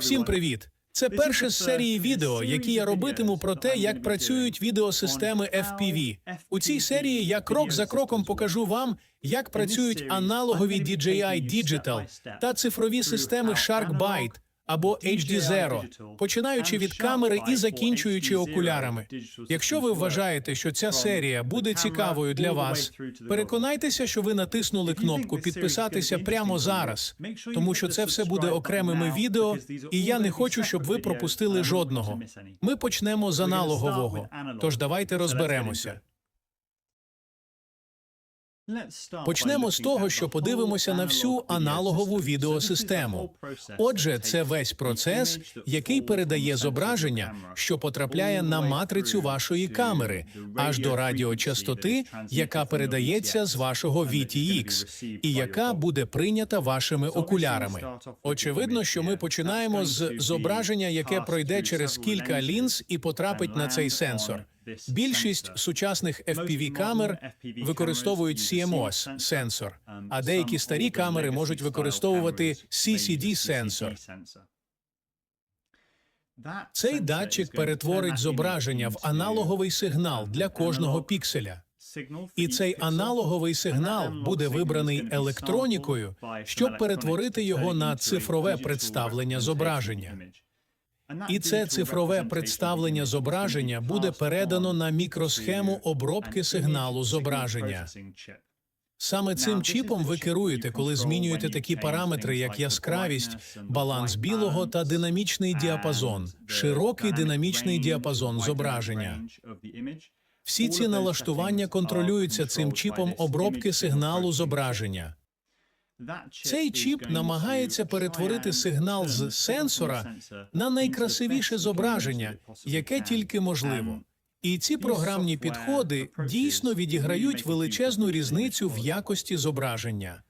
Всім привіт! Це перше з серії відео, які я робитиму про те, як працюють відеосистеми FPV. У цій серії я крок за кроком покажу вам, як працюють аналогові DJI Digital та цифрові системи SharkBite або HD Zero, починаючи від камери і закінчуючи окулярами. Якщо ви вважаєте, що ця серія буде цікавою для вас, переконайтеся, що ви натиснули кнопку підписатися прямо зараз, тому що це все буде окремими відео, і я не хочу, щоб ви пропустили жодного. Ми почнемо з аналогового. Тож давайте розберемося. Почнемо з того, що подивимося на всю аналогову відеосистему. Отже, це весь процес, який передає зображення, що потрапляє на матрицю вашої камери, аж до радіочастоти, яка передається з вашого VTX, і яка буде прийнята вашими окулярами. Очевидно, що ми починаємо з зображення, яке пройде через кілька лінз і потрапить на цей сенсор. Більшість сучасних fpv камер використовують CMOS сенсор, а деякі старі камери можуть використовувати CCD сенсор. Цей датчик перетворить зображення в аналоговий сигнал для кожного пікселя. І цей аналоговий сигнал буде вибраний електронікою, щоб перетворити його на цифрове представлення зображення. І це цифрове представлення зображення буде передано на мікросхему обробки сигналу зображення. Саме цим чіпом ви керуєте, коли змінюєте такі параметри, як яскравість, баланс білого та динамічний діапазон, широкий динамічний діапазон зображення. Всі ці налаштування контролюються цим чіпом обробки сигналу зображення. Цей чіп намагається перетворити сигнал з сенсора на найкрасивіше зображення, яке тільки можливо. І ці програмні підходи дійсно відіграють величезну різницю в якості зображення.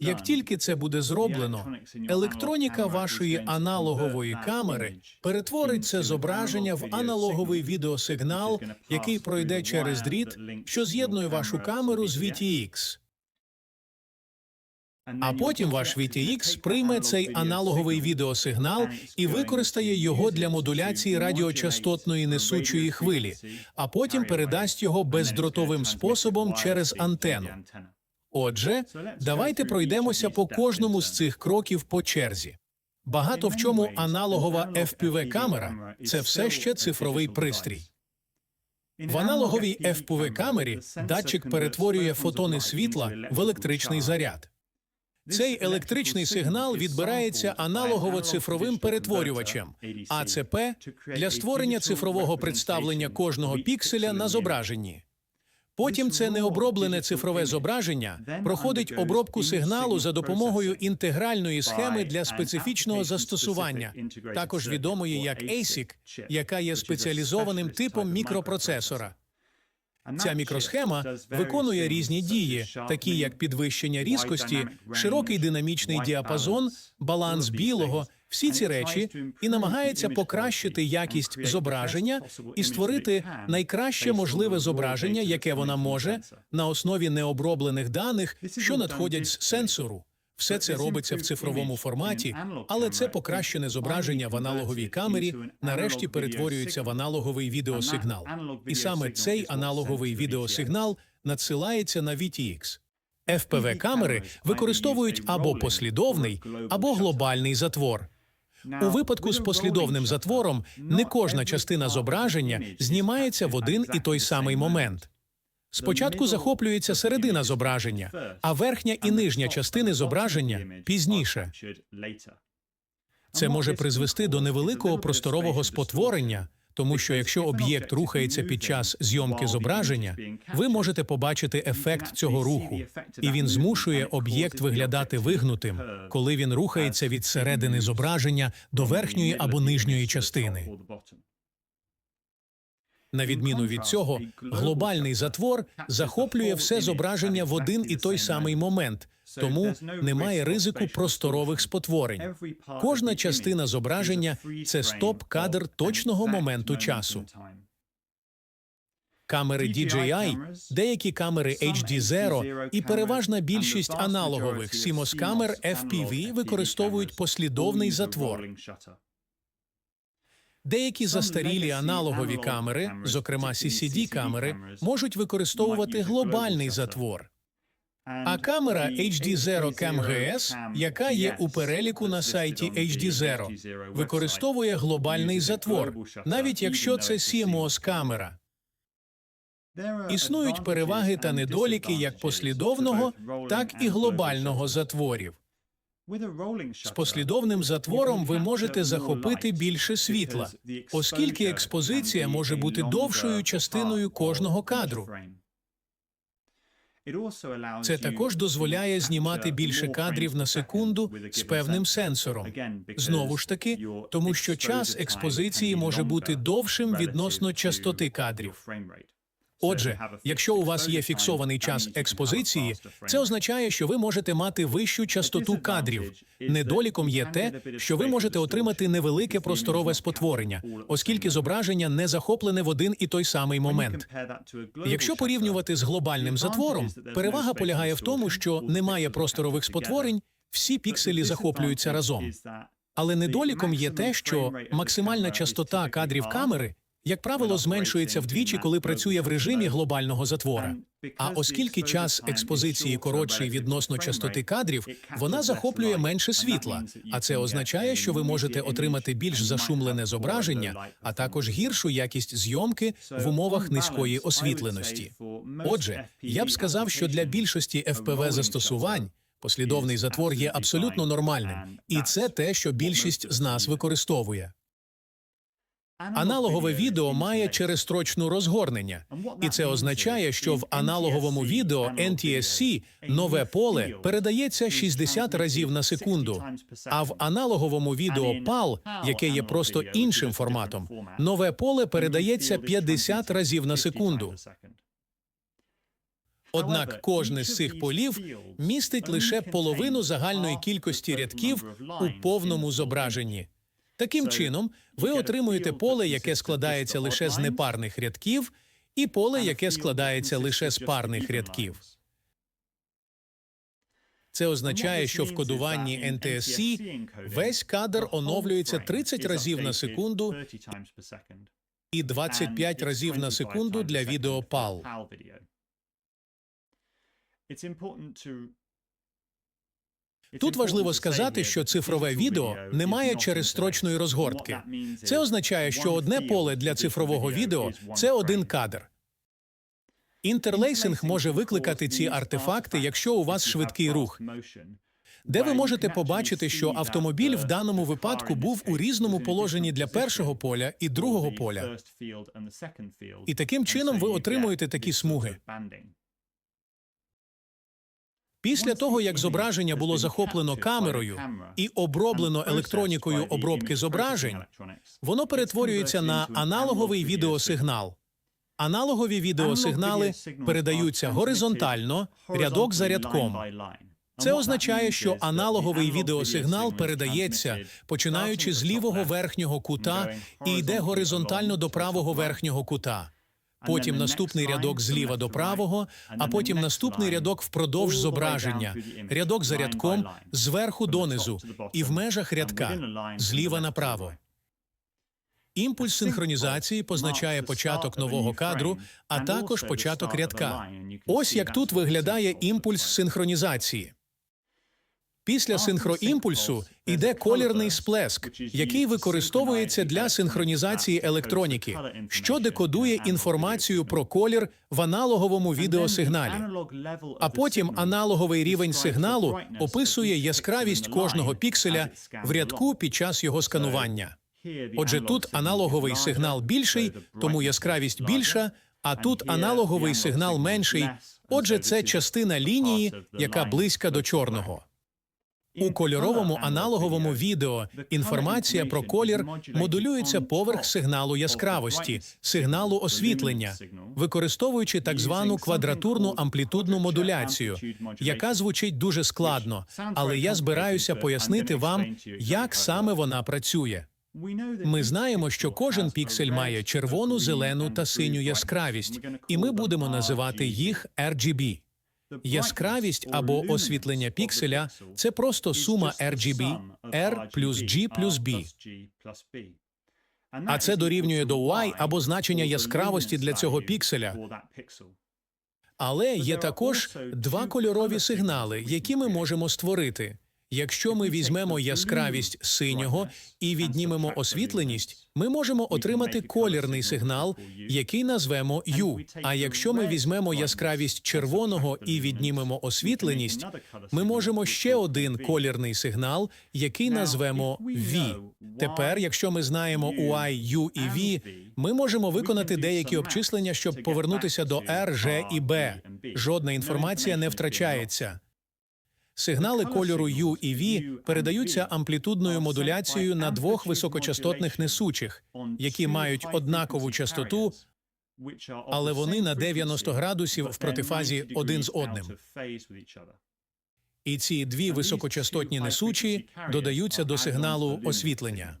Як тільки це буде зроблено, електроніка вашої аналогової камери перетворить це зображення в аналоговий відеосигнал, який пройде через дріт, що з'єднує вашу камеру з VTX. А потім ваш VTX прийме цей аналоговий відеосигнал і використає його для модуляції радіочастотної несучої хвилі, а потім передасть його бездротовим способом через антенну. Отже, давайте пройдемося по кожному з цих кроків по черзі. Багато в чому аналогова FPV камера це все ще цифровий пристрій. В аналоговій FPV камері датчик перетворює фотони світла в електричний заряд. Цей електричний сигнал відбирається аналогово-цифровим перетворювачем АЦП для створення цифрового представлення кожного пікселя на зображенні. Потім це необроблене цифрове зображення проходить обробку сигналу за допомогою інтегральної схеми для специфічного застосування, також відомої як ASIC, яка є спеціалізованим типом мікропроцесора. Ця мікросхема виконує різні дії, такі як підвищення різкості, широкий динамічний діапазон, баланс білого, всі ці речі, і намагається покращити якість зображення і створити найкраще можливе зображення, яке вона може на основі необроблених даних, що надходять з сенсору. Все це робиться в цифровому форматі, але це покращене зображення в аналоговій камері нарешті перетворюється в аналоговий відеосигнал. І саме цей аналоговий відеосигнал надсилається на VTX. FPV камери використовують або послідовний, або глобальний затвор. У випадку з послідовним затвором не кожна частина зображення знімається в один і той самий момент. Спочатку захоплюється середина зображення, а верхня і нижня частини зображення пізніше. Це може призвести до невеликого просторового спотворення, тому що якщо об'єкт рухається під час зйомки зображення, ви можете побачити ефект цього руху, і він змушує об'єкт виглядати вигнутим, коли він рухається від середини зображення до верхньої або нижньої частини. На відміну від цього, глобальний затвор захоплює все зображення в один і той самий момент, тому немає ризику просторових спотворень. Кожна частина зображення це стоп-кадр точного моменту часу. камери DJI, деякі камери HD0 і переважна більшість аналогових CMOS камер FPV використовують послідовний затвор. Деякі застарілі аналогові камери, зокрема CCD-камери, можуть використовувати глобальний затвор. А камера HD0 Cam GS, яка є у переліку на сайті HD0, використовує глобальний затвор, навіть якщо це CMOS камера. Існують переваги та недоліки як послідовного, так і глобального затворів. З послідовним затвором ви можете захопити більше світла, оскільки експозиція може бути довшою частиною кожного кадру. Це також дозволяє знімати більше кадрів на секунду з певним сенсором. Знову ж таки, тому що час експозиції може бути довшим відносно частоти кадрів. Отже, якщо у вас є фіксований час експозиції, це означає, що ви можете мати вищу частоту кадрів. Недоліком є те, що ви можете отримати невелике просторове спотворення, оскільки зображення не захоплене в один і той самий момент. Якщо порівнювати з глобальним затвором, перевага полягає в тому, що немає просторових спотворень, всі пікселі захоплюються разом. Але недоліком є те, що максимальна частота кадрів камери як правило, зменшується вдвічі, коли працює в режимі глобального затвора. А оскільки час експозиції коротший відносно частоти кадрів, вона захоплює менше світла. А це означає, що ви можете отримати більш зашумлене зображення, а також гіршу якість зйомки в умовах низької освітленості. Отже, я б сказав, що для більшості FPV застосувань послідовний затвор є абсолютно нормальним, і це те, що більшість з нас використовує. Аналогове відео має черестрочну розгорнення, і це означає, що в аналоговому відео NTSC нове поле передається 60 разів на секунду, а в аналоговому відео PAL, яке є просто іншим форматом, нове поле передається 50 разів на секунду. Однак кожне з цих полів містить лише половину загальної кількості рядків у повному зображенні. Таким чином, ви отримуєте поле, яке складається лише з непарних рядків, і поле, яке складається лише з парних рядків. Це означає, що в кодуванні NTSC весь кадр оновлюється 30 разів на секунду і 25 разів на секунду для відео PAL. Тут важливо сказати, що цифрове відео не має черезстрочної розгортки. Це означає, що одне поле для цифрового відео це один кадр. Інтерлейсинг може викликати ці артефакти, якщо у вас швидкий рух, де ви можете побачити, що автомобіль в даному випадку був у різному положенні для першого поля і другого поля. І таким чином ви отримуєте такі смуги. Після того, як зображення було захоплено камерою і оброблено електронікою обробки зображень, воно перетворюється на аналоговий відеосигнал. Аналогові відеосигнали передаються горизонтально, рядок за рядком. Це означає, що аналоговий відеосигнал передається, починаючи з лівого верхнього кута і йде горизонтально до правого верхнього кута потім наступний рядок зліва до правого, а потім наступний рядок впродовж зображення, рядок за рядком зверху донизу і в межах рядка зліва направо. Імпульс синхронізації позначає початок нового кадру, а також початок рядка. Ось як тут виглядає імпульс синхронізації. Після синхроімпульсу йде колірний сплеск, який використовується для синхронізації електроніки, що декодує інформацію про колір в аналоговому відеосигналі. А потім аналоговий рівень сигналу описує яскравість кожного пікселя в рядку під час його сканування. Отже, тут аналоговий сигнал більший, тому яскравість більша, а тут аналоговий сигнал менший. Отже, це частина лінії, яка близька до чорного. У кольоровому аналоговому відео інформація про колір модулюється поверх сигналу яскравості, сигналу освітлення, використовуючи так звану квадратурну амплітудну модуляцію, яка звучить дуже складно, але я збираюся пояснити вам, як саме вона працює. Ми знаємо, що кожен піксель має червону, зелену та синю яскравість, і ми будемо називати їх RGB. Яскравість або освітлення пікселя – це просто сума RGB, R плюс G плюс B. А це дорівнює до Y або значення яскравості для цього пікселя. Але є також два кольорові сигнали, які ми можемо створити. Якщо ми візьмемо яскравість синього і віднімемо освітленість, ми можемо отримати колірний сигнал, який назвемо U. А якщо ми візьмемо яскравість червоного і віднімемо освітленість, ми можемо ще один колірний сигнал, який назвемо V. Тепер, якщо ми знаємо Y, U і V, ми можемо виконати деякі обчислення, щоб повернутися до R, G і B. Жодна інформація не втрачається. Сигнали кольору U і V передаються амплітудною модуляцією на двох високочастотних несучих, які мають однакову частоту, але вони на 90 градусів в протифазі один з одним. І ці дві високочастотні несучі додаються до сигналу освітлення.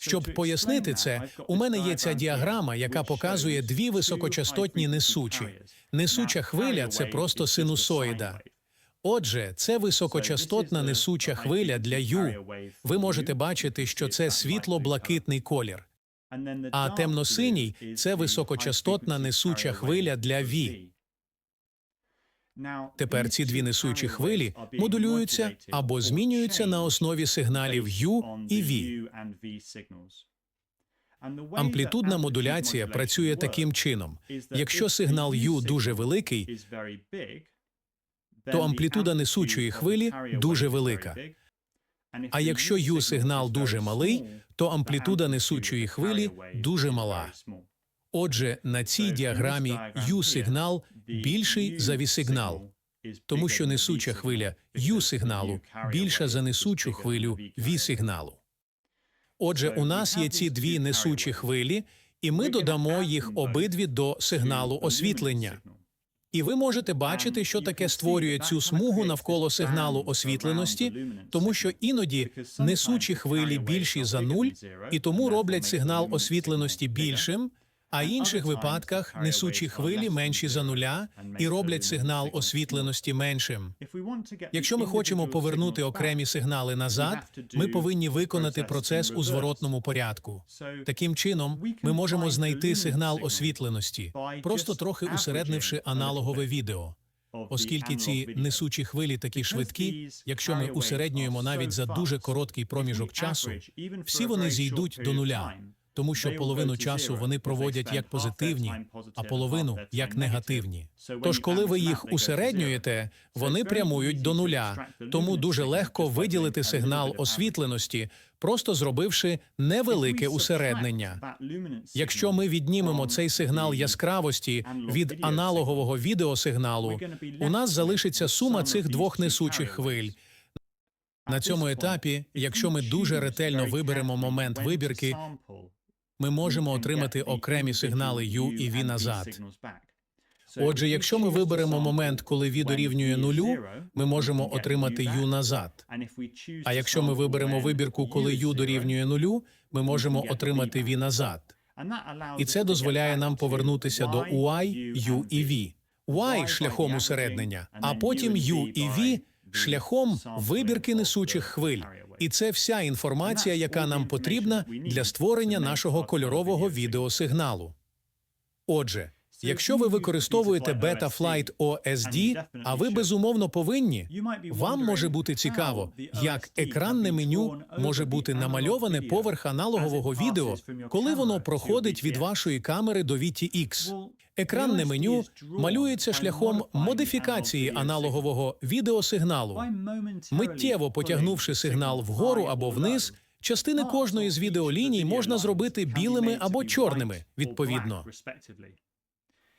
Щоб пояснити це, у мене є ця діаграма, яка показує дві високочастотні несучі. Несуча хвиля це просто синусоїда. Отже, це високочастотна несуча хвиля для U. Ви можете бачити, що це світло-блакитний колір. А темно-синій це високочастотна несуча хвиля для V. Тепер ці дві несучі хвилі модулюються або змінюються на основі сигналів U і V. Амплітудна модуляція працює таким чином. Якщо сигнал U дуже великий, то амплітуда несучої хвилі дуже велика. А якщо U сигнал дуже малий, то амплітуда несучої хвилі дуже мала. Отже, на цій діаграмі U сигнал більший за V сигнал, тому що несуча хвиля U сигналу більша за несучу хвилю V сигналу. Отже, у нас є ці дві несучі хвилі, і ми додамо їх обидві до сигналу освітлення. І ви можете бачити, що таке створює цю смугу навколо сигналу освітленості, тому що іноді несучі хвилі більші за нуль, і тому роблять сигнал освітленості більшим, а інших випадках несучі хвилі менші за нуля і роблять сигнал освітленості меншим. Якщо ми хочемо повернути окремі сигнали назад, ми повинні виконати процес у зворотному порядку. Таким чином, ми можемо знайти сигнал освітленості, просто трохи усереднивши аналогове відео. Оскільки ці несучі хвилі такі швидкі, якщо ми усереднюємо навіть за дуже короткий проміжок часу, всі вони зійдуть до нуля тому що половину часу вони проводять як позитивні, а половину як негативні. Тож, коли ви їх усереднюєте, вони прямують до нуля, тому дуже легко виділити сигнал освітленості, просто зробивши невелике усереднення. Якщо ми віднімемо цей сигнал яскравості від аналогового відеосигналу, у нас залишиться сума цих двох несучих хвиль. На цьому етапі, якщо ми дуже ретельно виберемо момент вибірки, ми можемо отримати окремі сигнали U і V назад. Отже, якщо ми виберемо момент, коли V дорівнює нулю, ми можемо отримати U назад. А якщо ми виберемо вибірку, коли U дорівнює нулю, ми можемо отримати V назад. І це дозволяє нам повернутися до Y, U і V. Y – шляхом усереднення, а потім U і V – шляхом вибірки несучих хвиль. І це вся інформація, яка нам потрібна для створення нашого кольорового відеосигналу. Отже, якщо ви використовуєте Betaflight OSD, а ви безумовно повинні, вам може бути цікаво, як екранне меню може бути намальоване поверх аналогового відео, коли воно проходить від вашої камери до VTX. Екранне меню малюється шляхом модифікації аналогового відеосигналу. Миттєво потягнувши сигнал вгору або вниз, частини кожної з відеоліній можна зробити білими або чорними, відповідно.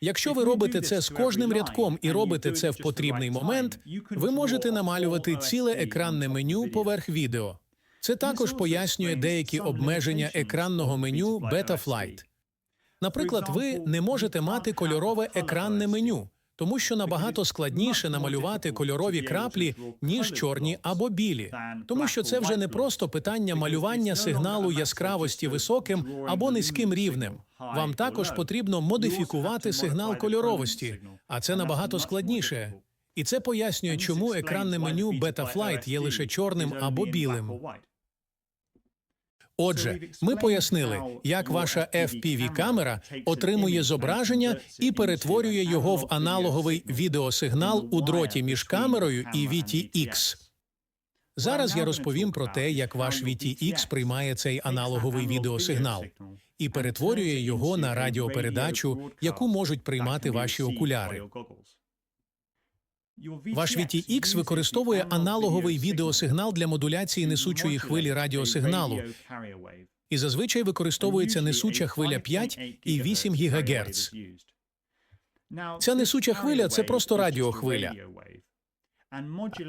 Якщо ви робите це з кожним рядком і робите це в потрібний момент, ви можете намалювати ціле екранне меню поверх відео. Це також пояснює деякі обмеження екранного меню Betaflight. Наприклад, ви не можете мати кольорове екранне меню, тому що набагато складніше намалювати кольорові краплі, ніж чорні або білі, тому що це вже не просто питання малювання сигналу яскравості високим або низьким рівнем. Вам також потрібно модифікувати сигнал кольоровості, а це набагато складніше. І це пояснює, чому екранне меню Betaflight є лише чорним або білим. Отже, ми пояснили, як ваша FPV-камера отримує зображення і перетворює його в аналоговий відеосигнал у дроті між камерою і VTX. Зараз я розповім про те, як ваш VTX приймає цей аналоговий відеосигнал і перетворює його на радіопередачу, яку можуть приймати ваші окуляри. Ваш VTX використовує аналоговий відеосигнал для модуляції несучої хвилі радіосигналу, і зазвичай використовується несуча хвиля 5 і 8 ГГц. Ця несуча хвиля це просто радіохвиля.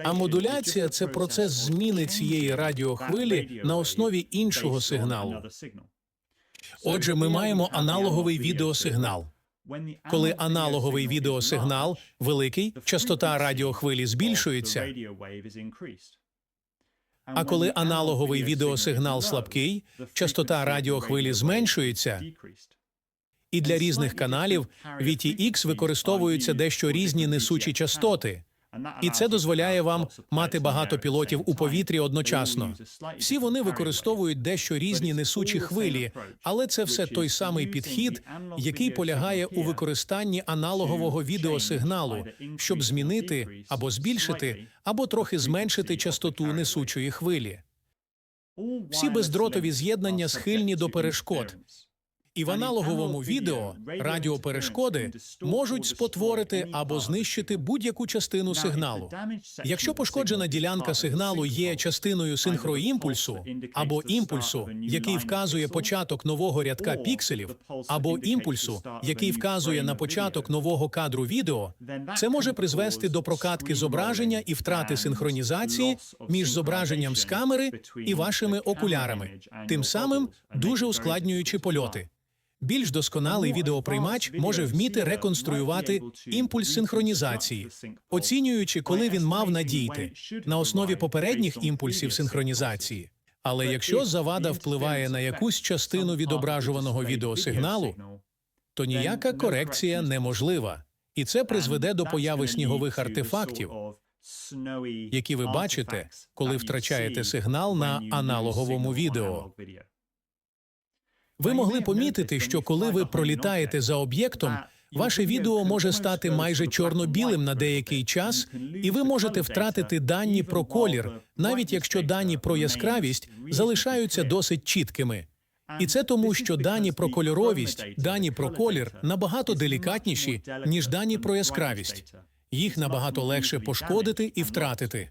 А модуляція це процес зміни цієї радіохвилі на основі іншого сигналу. Отже, ми маємо аналоговий відеосигнал. Коли аналоговий відеосигнал великий, частота радіохвилі збільшується. А коли аналоговий відеосигнал слабкий, частота радіохвилі зменшується. І для різних каналів VTX використовуються дещо різні несучі частоти. І це дозволяє вам мати багато пілотів у повітрі одночасно. Всі вони використовують дещо різні несучі хвилі, але це все той самий підхід, який полягає у використанні аналогового відеосигналу, щоб змінити або збільшити, або трохи зменшити частоту несучої хвилі. Всі бездротові з'єднання схильні до перешкод. І в аналоговому відео радіоперешкоди можуть спотворити або знищити будь-яку частину сигналу. Якщо пошкоджена ділянка сигналу є частиною синхроімпульсу або імпульсу, який вказує початок нового рядка пікселів, або імпульсу, який вказує на початок нового кадру відео, це може призвести до прокатки зображення і втрати синхронізації між зображенням з камери і вашими окулярами, тим самим дуже ускладнюючи польоти. Більш досконалий відеоприймач може вміти реконструювати імпульс синхронізації, оцінюючи, коли він мав надійти на основі попередніх імпульсів синхронізації. Але якщо завада впливає на якусь частину відображуваного відеосигналу, то ніяка корекція неможлива, і це призведе до появи снігових артефактів, які ви бачите, коли втрачаєте сигнал на аналоговому відео. Ви могли помітити, що коли ви пролітаєте за об'єктом, ваше відео може стати майже чорно-білим на деякий час, і ви можете втратити дані про колір, навіть якщо дані про яскравість залишаються досить чіткими. І це тому, що дані про кольоровість, дані про колір набагато делікатніші, ніж дані про яскравість. Їх набагато легше пошкодити і втратити.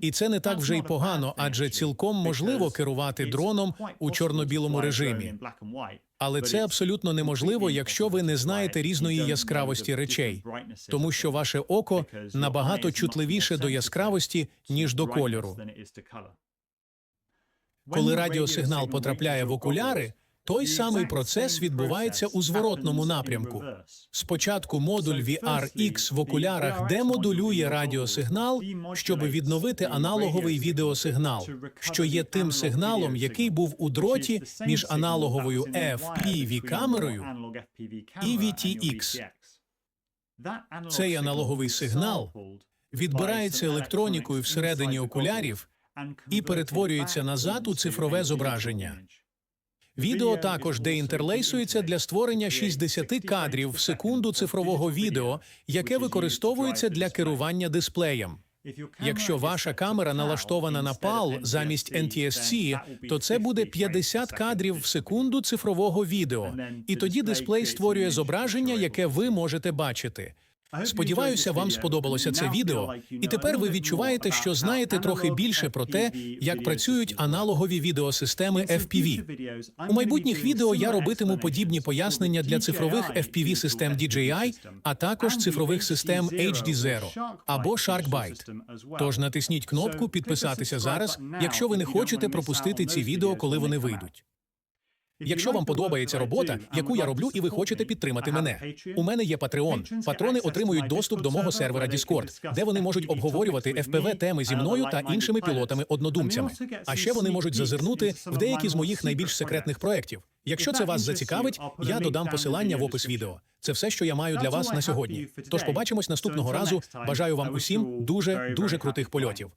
І це не так вже й погано, адже цілком можливо керувати дроном у чорно-білому режимі. Але це абсолютно неможливо, якщо ви не знаєте різної яскравості речей, тому що ваше око набагато чутливіше до яскравості, ніж до кольору. Коли радіосигнал потрапляє в окуляри, той самий процес відбувається у зворотному напрямку. Спочатку модуль VRX в окулярах демодулює радіосигнал, щоб відновити аналоговий відеосигнал, що є тим сигналом, який був у дроті між аналоговою FPV-камерою і VTX. Цей аналоговий сигнал відбирається електронікою всередині окулярів і перетворюється назад у цифрове зображення. Відео також деінтерлейсується для створення 60 кадрів в секунду цифрового відео, яке використовується для керування дисплеєм. Якщо ваша камера налаштована на PAL замість NTSC, то це буде 50 кадрів в секунду цифрового відео, і тоді дисплей створює зображення, яке ви можете бачити. Сподіваюся, вам сподобалося це відео, і тепер ви відчуваєте, що знаєте трохи більше про те, як працюють аналогові відеосистеми FPV. У майбутніх відео я робитиму подібні пояснення для цифрових FPV систем DJI, а також цифрових систем HD Zero або SharkBite. Тож натисніть кнопку підписатися зараз, якщо ви не хочете пропустити ці відео, коли вони вийдуть. Якщо вам подобається робота, яку я роблю, і ви хочете підтримати мене, у мене є Patreon. Патрони отримують доступ до мого сервера Discord, де вони можуть обговорювати fpv теми зі мною та іншими пілотами-однодумцями. А ще вони можуть зазирнути в деякі з моїх найбільш секретних проєктів. Якщо це вас зацікавить, я додам посилання в опис відео. Це все, що я маю для вас на сьогодні. Тож побачимось наступного разу. Бажаю вам усім дуже дуже крутих польотів.